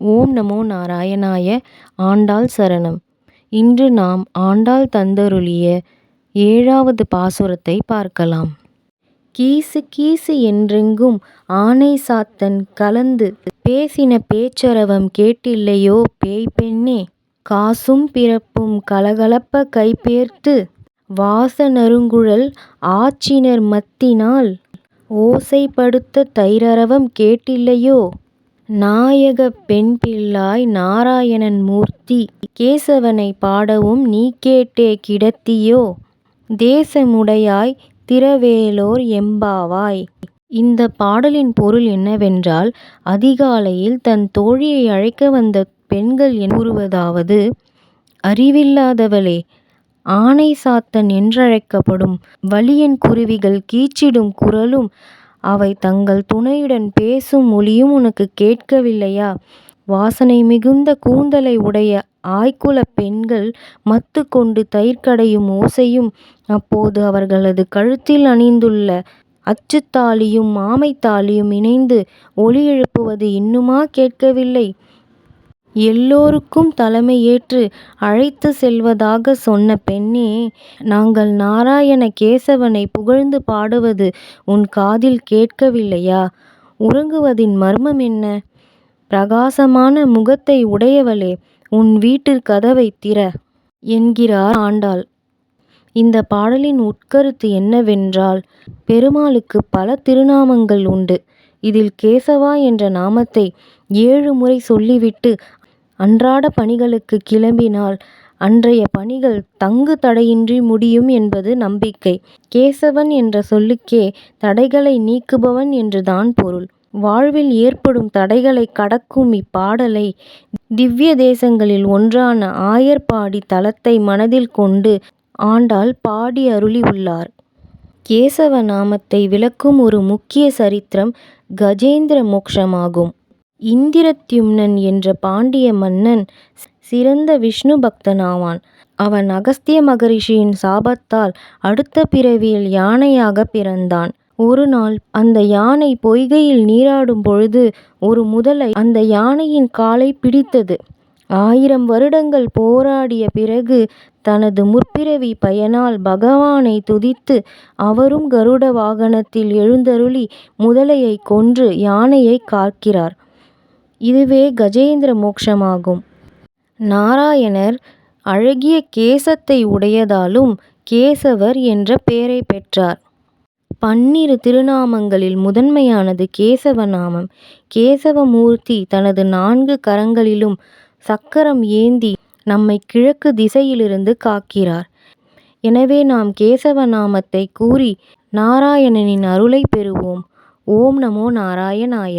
ஓம் நமோ நாராயணாய ஆண்டாள் சரணம். இன்று நாம் ஆண்டாள் தந்தருளிய ஏழாவது பாசுரத்தை பார்க்கலாம். கீசு கீசு என்றெங்கும் ஆனை சாத்தன் கலந்து பேசின பேச்சரவம் கேட்டில்லையோ பேய் பெண்ணே காசும் பிறப்பும் கலகலப்ப கைபேர்த்து வாசனருங்குழல் ஆச்சினர் மத்தினால் ஓசைப்படுத்த தைரரவம் கேட்டில்லையோ? நாயகப் பெண்பிள்ளாய் நாராயணன் மூர்த்தி கேசவனைப் பாடவும் நீகேட்டே கிடத்தியோ தேசமுடையாய் திரவேலோர் எம்பாவாய். இந்தப் பாடலின் பொருள் என்னவென்றால் அதிகாலையில் தன் தோழியை அழைக்க வந்த பெண்கள் கூறுவதாவது அறிவில்லாதவளே ஆனை சாத்தன் என்றழைக்கப்படும் வலியன் குருவிகள் கீச்சிடும் குரலும் அவை தங்கள் துணையுடன் பேசும் மொழியும் உனக்குக் கேட்கவில்லையா? வாசனை மிகுந்த கூந்தலை உடைய ஆய்க்குலப் பெண்கள் மத்து கொண்டு தயிர் கடையும் ஓசையும் அப்போது அவர்களது கழுத்தில் அணிந்துள்ள அச்சுத்தாலியும் மாமைத்தாலியும் இணைந்து ஒலி எழுப்புவது இன்னுமா கேட்கவில்லை? எல்லோருக்கும் தலைமையேற்று அழைத்து அழைத்துச் செல்வதாகச் சொன்ன பெண்ணே நாங்கள் நாராயண கேசவனைப் புகழ்ந்து பாடுவது உன் காதில் கேட்கவில்லையா? உறங்குவதின் மர்மம் என்ன? பிரகாசமான முகத்தை உடையவளே உன் வீட்டுக் கதவைத் திற. என்கிறார் ஆண்டாள். இந்தப் பாடலின் உட்கருத்து என்னவென்றால் பெருமாளுக்குப் பல திருநாமங்கள் உண்டு. இதில் கேசவா என்ற நாமத்தை ஏழு முறை சொல்லிவிட்டு அன்றாட பணிகளுக்கு கிளம்பினால் அன்றைய பணிகள் தங்கு தடையின்றி முடியும் என்பது நம்பிக்கை. கேசவன் என்ற சொல்லுக்கே தடைகளை நீக்குபவன் என்றுதான் பொருள். வாழ்வில் ஏற்படும் தடைகளைக் கடக்கும் இப்பாடலை திவ்ய தேசங்களில் ஒன்றான ஆயர்பாடி தலத்தை மனதில் கொண்டு ஆண்டாள் பாடி அருளி உள்ளார். கேசவ நாமத்தை விளக்கும் ஒரு முக்கிய சரித்திரம் கஜேந்திர மோக்ஷமாகும். இந்திரத்யும்னன் என்ற பாண்டிய மன்னன் சிறந்த விஷ்ணு பக்தனாவான். அவன் அகஸ்திய மகரிஷியின் சாபத்தால் அடுத்த பிறவியில் யானையாகப் பிறந்தான். ஒரு நாள் அந்த யானை பொய்கையில் நீராடும் பொழுது ஒரு முதலை அந்த யானையின் காலைப் பிடித்தது. ஆயிரம் வருடங்கள் போராடிய பிறகு தனது முற்பிறவி பயனால் பகவானைத் துதித்து அவரும் கருட வாகனத்தில் எழுந்தருளி முதலையைக் கொன்று யானையைக் காக்கிறார். இதுவே கஜேந்திர மோக்ஷமாகும். நாராயணர் அழகிய கேசத்தை உடையதாலும் கேசவர் என்ற பெயரைப் பெற்றார். பன்னிரு திருநாமங்களில் முதன்மையானது கேசவ நாமம். கேசவ மூர்த்தி தனது நான்கு கரங்களிலும் சக்கரம் ஏந்தி நம்மை கிழக்கு திசையிலிருந்து காக்கிறார். எனவே நாம் கேசவ நாமத்தைக் கூறி நாராயணனின் அருளைப் பெறுவோம். ஓம் நமோ நாராயணாய.